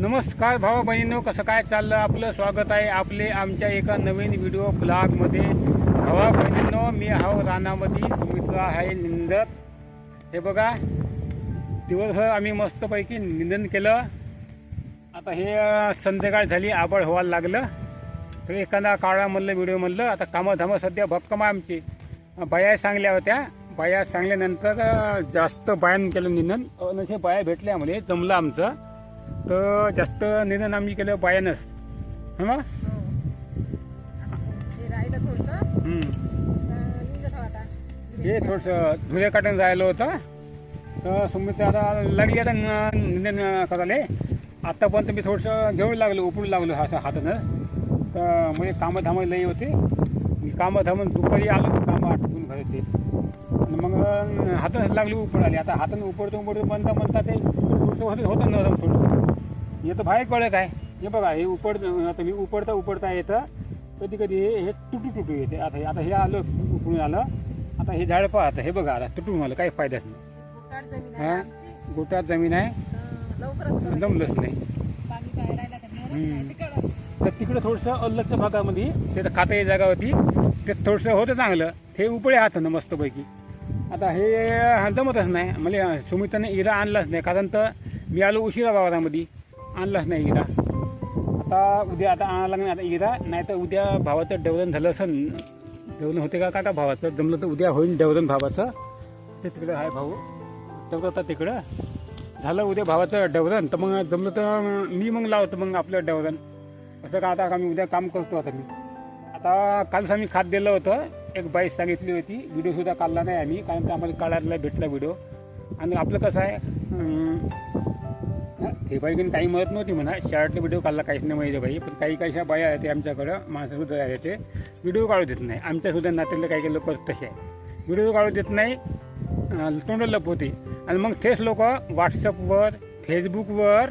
नमस्कार भावा बहिणींनो कसं काय चाललं? आपलं स्वागत आहे आपले आमच्या एका नवीन व्हिडिओ ब्लॉगमध्ये भावा बहिणींनो मी हाव रानामध्ये सुमित्रा आहे निंदत हे बघा दिवसभर आम्ही मस्तपैकी निंदन केलं. आता हे संध्याकाळ झाली आबळ व्हायला लागलं. तर एखादा काळा म्हणलं व्हिडिओ म्हणलं आता कामं धामं सध्या भक्कम आहे आमची. बाया सांगल्या होत्या. बाया सांगल्यानंतर जास्त बायान केलं निंदन. असे बाया भेटल्यामुळे जमलं आमचं. तर जास्त निधन आम्ही केलं बायानंच. हो ना? हे. थोडंसं, हो थोडंसं धुळे काटून राहिलं होतं. तर सुमित आता लागली आता न- निंदन करायला. आतापर्यंत मी थोडंसं घेऊन लागलो उपडू लागलो हा हातानं. तर म्हणजे कामं धामं लई होते. मी कामं धामून दुपारी आलो तर कामं आटपून आणि मग हातानं लागली उपड आली आता हातानं उपडतो उपडतो म्हणता म्हणता ते होतं होतं नरम हे तर बाहेर कळत आहे. हे बघा हे उपड आता मी उपडता उपडता येतं. कधी कधी हे हे तुटू तुटू येते. आता हे आता हे आलं उकडून आलं. आता हे झाड पहा आता हे बघा आता तुटून आलं काही फायदाच नाही. हा? गोटात जमीन आहे. जमलंच नाही. तर तिकडं. थोडंसं अल्लगच्या भागामध्ये ते तर खाता जागा होती ते थोडंसं होतं चांगलं. ते उपळे हात ना मस्तपैकी. आता हे हा जमतच नाही. म्हणजे सुमिताने इरा आणलाच नाही. कारण तर मी आलो उशिरा वावरामध्ये आणलाच नाही इरा. आता उद्या आता आणायला लागणार आता इरा नाही तर उद्या भावाचं डेवलन झालं असं डेवलन होते का काका भावाचं? जमलं तर उद्या होईल डेवलन भावाचं. ते तिकडं आहे भाऊ. तेवढं आता तिकडं. झालं उद्या भावाचं डेवलन तर मग जमलं तर मी मग लावतो मग आपलं डेवलन असं का आता आम्ही उद्या काम करतो आता मी. आता कालच आम्ही खात दिलं होतं. एक बाईस सांगितली होती व्हिडिओसुद्धा काढला नाही आम्ही कारण ते आम्हाला काढायला भेटला व्हिडिओ. आणि आपलं कसं आहे ते बाई काही मदत नव्हती म्हणा. शाळेतले व्हिडिओ काढला काहीच नाही माहिती बाई. पण काही काही बाया आहेत आमच्याकडं माणसं आहे ते. व्हिडिओ काढू देत नाही. आमच्यासुद्धा नात्यातले काही काही लोक तसे आहे व्हिडिओ काढू देत नाही तोंड लपवते. आणि मग तेच लोक व्हॉट्सअपवर फेसबुकवर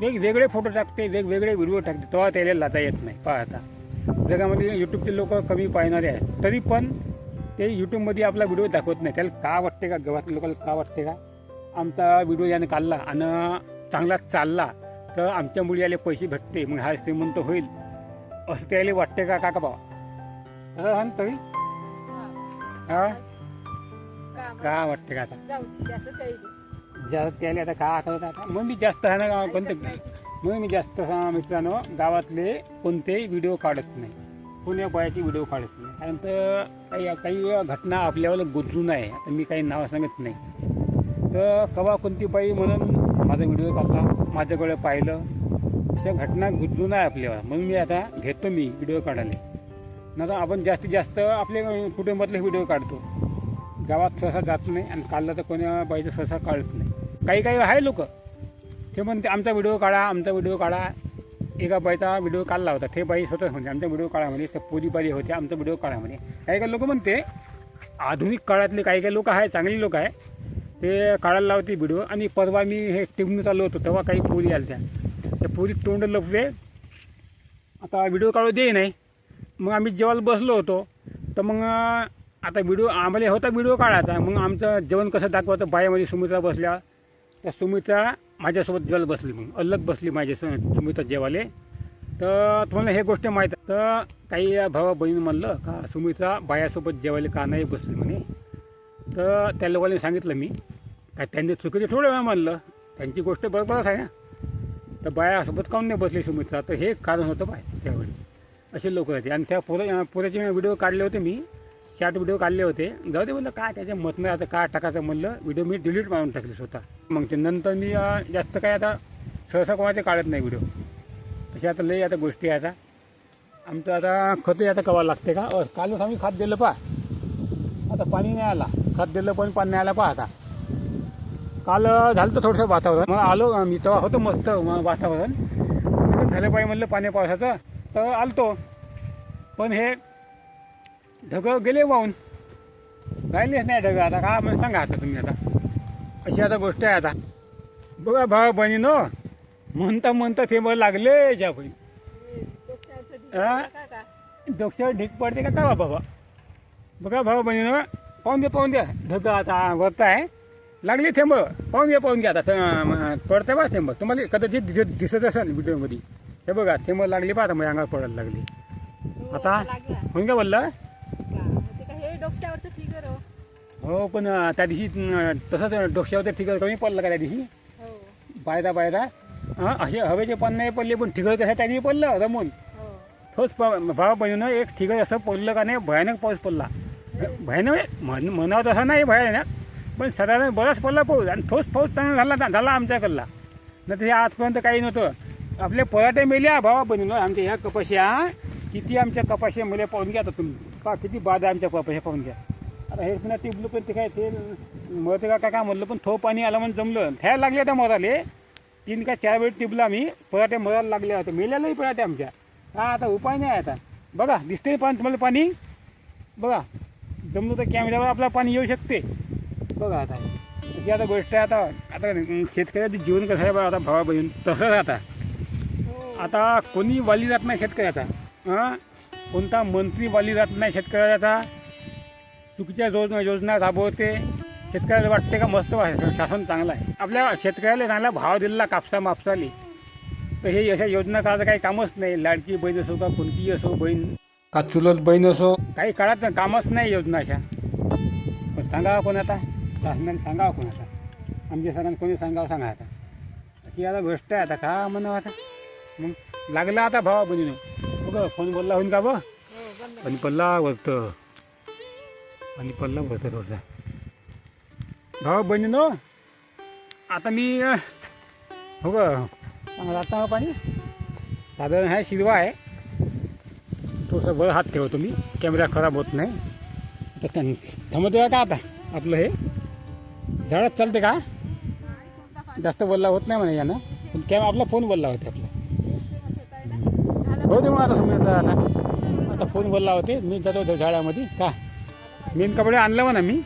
वेगवेगळे फोटो टाकते वेगवेगळे व्हिडिओ टाकते. तेव्हा त्याला लाता येत नाही. पाहता. जगामध्ये यूट्यूबचे लोक कमी पाहणारे आहेत. तरी पण ते यूट्यूबमध्ये आपला व्हिडिओ दाखवत नाही. त्याला का वाटते का? गव्हातल्या लोकांना का वाटते का? आमचा व्हिडिओ याने काढला आणि चांगला चालला तर आमच्या मुली याला पैसे भेटते मग हा श्रीमंत होईल. असं त्याला वाटते का काका बाबा सांग तरी हा. हा? का वाटते का आता? जास्त त्याला आता का आठवत आता? मग मी जास्त आहे ना कोणते मग मी जास्त हा मित्रांनो गावातले कोणतेही व्हिडिओ काढत नाही. कोण्या बायाची व्हिडिओ काढत नाही. कारण तर काही काही घटना आपल्यावर गुंतून आहे. आता मी काही नाव सांगत नाही. तर कवा कोणती बाई म्हणून माझा व्हिडिओ काढला माझ्याकडे पाहिलं. अशा घटना गुजून आहे आपल्यावर म्हणून मी आता घेतो मी व्हिडिओ काढायला. नाही तर आपण जास्तीत जास्त आपल्या कुटुंबातले व्हिडिओ काढतो. गावात सहसा जात नाही आणि काढला तर कोणी बाईचं सहसा काढत नाही. काही काही आहे लोक. ते म्हणते आमचा व्हिडिओ काढा आमचा व्हिडिओ काढा. एका बाईचा व्हिडिओ काढला होता. ते बाई स्वतःच म्हणते आमचा व्हिडिओ काढा म्हणे. त्या पोरी बाई होते. आमचा व्हिडिओ काढा म्हणे. काही काही लोक म्हणते आधुनिक काळातले काही काही लोक आहे चांगली लोक आहे ते काढायला लावते व्हिडिओ आणि परवा मी हे टिमून चाललो होतो तेव्हा काही पोरी आल्या त्या. त्या पोरी तोंड लपले आता व्हिडिओ काढू दे नाही. मग आम्ही जेवायला बसलो होतो. तर मग आता व्हिडिओ आम्हाला होता व्हिडिओ काढायचा. मग आमचं जेवण कसं दाखवायचं? बायामध्ये सुमित्रा बसल्या. तर सुमित्रा माझ्यासोबत जेवायला बसली मग. अलग बसली माझ्या सुमित्रा जेवाले तर तुम्हाला हे गोष्ट माहीत तर काही भावा बहीण म्हणलं का सुमित्रा बायासोबत जेवायला का नाही बसली म्हणे? तर त्या लोकांनी सांगितलं मी. काय त्यांनी चुकीचे थोडं वेळा मानलं त्यांची गोष्ट बरोबरच आहे ना. तर बायासोबत काऊन नाही बसली सुमित्रा? तर हे कारण होतं बाय त्यावेळी. असे लोक होते. आणि त्या पोरा पोऱ्याचे व्हिडिओ काढले होते मी. शॉर्ट व्हिडिओ काढले होते. जाऊ दे म्हणलं काय त्याच्या मत नाही आता काय टाकायचं म्हणलं. व्हिडिओ मी डिलीट मारून टाकले स्वतः. मग ते नंतर मी जास्त काय आता सहसा कोणाचे काढत नाही व्हिडिओ. अशा आता लई आता गोष्टी आहे आता. आमचं आता खतही आता कवा लागते का? कालच आम्ही खात दिलं पा आता पाणी नाही आला. खत दिलं पण पाण्याला नाही काल झालं तर थोडंसं वातावरण. मग आलो मी तेव्हा होतो मस्त वातावरण. झालं पाहिजे म्हणलं पाण्या पावसाचं. तर आलतो. पण हे ढगं गेले वाहून. राहिलेच नाही ढगं आता. का म्हणजे सांगा आता तुम्ही आता? अशी आता गोष्ट आहे आता. बघा भाऊ बहिणीनो म्हणता म्हणता फेमर लागले ज्या बहीण ढीग डोक्यावर ढीक पडते का काय बाबा? बघा भाऊ बहिणीनं पाहून द्या पाहून द्या ढगं आता वरत आहे. लागली थेंब. पाहून घ्या पाहून घ्या आता. पडते बा थेंब. तुम्हाला कदाचित दिसत असेल व्हिडिओमध्ये हे बघा थेंब लागली आता माझ्या अंगावर पडायला लागली. हो, आता? होईन का? बोलला हे हो. पण त्या दिवशी तसंच डोक्यावर ठिकाण कमी पडलं का त्या दिवशी? हो. पायदा पायदा हां असे हवेचे पण नाही पडले पण ठिकाण कसं त्यांनी पडलं रमून. तोच भावा बहिणीनं एक ठिकाण असं पडलं का नाही भयानक पाऊस पडला. भयानक म्हण म्हणावं तसं नाही भयानक. पण साधारण बराच पडला पाऊस आणि तोच पाऊस चांगला झाला झाला आमच्याकडला. नाही तर आजपर्यंत काही नव्हतं. आपले पराठे मेल्या भावा बहिणीनं आमच्या ह्या कपाश्या किती आमच्या कपाश्या मेल्या पाहून घ्या आता तुम्ही. पा किती बाद आहे आमच्या कपाशा पाहून घ्या. आता हे पुन्हा टिबलं पण ते काय ते मरते का काय म्हणलं पण थो पाणी आलं म्हणून जमलं. थ्या लागले त्या मराले तीन का चार वेळ टिबलं आम्ही. पराठे मरायला लागले होते मेल्यालाही पराठे आमच्या. हा आता उपाय नाही आता. बघा दिसते पाणी तुम्हाला पाणी. बघा. जमलं तर कॅमेऱ्यावर आपला पाणी येऊ शकते. बघा आता. अशी आता गोष्ट आहे आता आता शेतकऱ्याचं जीवन कसं आहे बा आता भावा बहीण. तसंच आता. आता कोणी वाली जात नाही शेतकऱ्याचा. हां कोणता मंत्री वाली जात नाही शेतकऱ्याचा. चुकीच्या योजना योजना राबवते. शेतकऱ्याला वाटते का मस्त शासन चांगलं आहे. आपल्या शेतकऱ्याला चांगला भाव दिलेला कापसा मापसाली. तर हे अशा योजना करायचं काही कामच नाही. लाडकी बहीण असो का कोणतीही असो बहीण. का चुलत बहीण असो? काही काळात कामच नाही योजना अशा. पण सांगावं कोण आता? शासनाने सांगावं कोण आता? आमच्या सरांनी कोणी सांगावं सांगा आता. अशी आता गोष्ट आहे आता. का म्हणावं आता? मग लागला आता भावा बहिणीनं. बघ फोन बोलला होईन का बघ? पाणी पडला वरतं. पाणी पडला वरतं रोडला भावा बहिणीनो आता मी हो ग चांगलं आता पाणी. साधारण आहे शिरवा आहे. थोडंसं वर हात ठेवतो मी कॅमेरा खराब होत नाही. तर त्यां थांबतो का आता? आपलं हे. झाडच चालते का? जास्त बोलला होत नाही म्हणा यानं. पण कॅमेरा आपला फोन बोलला होते आपला. हो दे मग आता समजा आता. आता फोन बोलला होते. मी जातो झाडामध्ये. का? मेन कपडे आणलं म्हणा मी.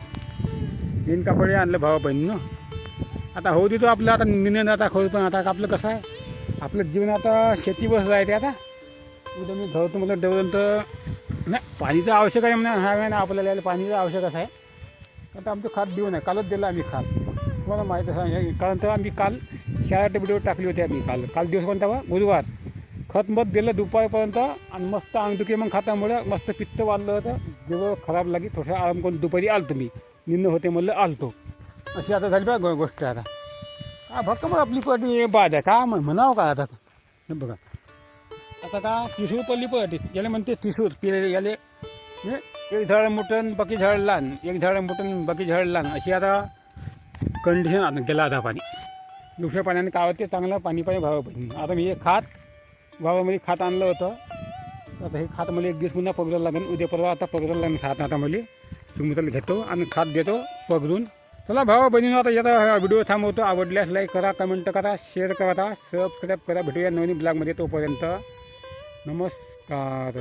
मेन कपडे आणलं भावा बहिणीनं. आता होऊ देतो आपलं. आता निर्णय आता खोल पण आता आपलं कसं आहे? आपलं जीवन आता शेतीवर राहते आता. उद्या मी धरतो म्हटलं डेवलं तर नाही पाणीचं आवश्यक आहे म्हणा हा ना आपल्याला याला पाणीचं आवश्यकच आहे. कारण आमचं खात देऊ नये कालच दिलं आम्ही खात. तुम्हाला माहीत असं कारण तर आम्ही काल शाळेत व्हिडिओ टाकली होती आम्ही काल. काल दिवस कोणता बा? गुरुवार खत मत दिलं दुपारपर्यंत आणि मस्त अंगदुखी मग खातामुळं मस्त पित्त वाढलं होतं. जेव्हा खराब लागे थोडं आराम करून दुपारी आलो तुम्ही निन्न होते म्हणलं आलतो. अशी आता झाली बा गोष्ट आता. हा फक्त मग आपली पाठी बाद आहे. का म्हणावं का आता? बघा. आता का तिसूर पडली पाठी याला म्हणते तिसूर पिले याले एक झाड मोठं बाकी झाड लहान. एक झाड मोठं बाकी झाड लहान. अशी आता कंडिशन आता गेला आता पाणी. दुसऱ्या पाण्याने काय ते चांगलं पाणी पाणी व्हावं पाहिजे आता मी हे खात वावामध्ये खात आणलं होतं. आता हे खात मला एक दिवस पुन्हा पगडायला लागेल. उद्या परवा आता पगडायला लागेल खात. आता मला तुम्ही घेतो आणि खात देतो पगडून. चला भावा बहिणीनं आता याचा हा व्हिडिओ थांबवतो. आवडल्यास लाईक करा कमेंट करा शेअर करा सबस्क्राईब करा. भेटूया नवीन ब्लॉगमध्ये तोपर्यंत. नमस्कार.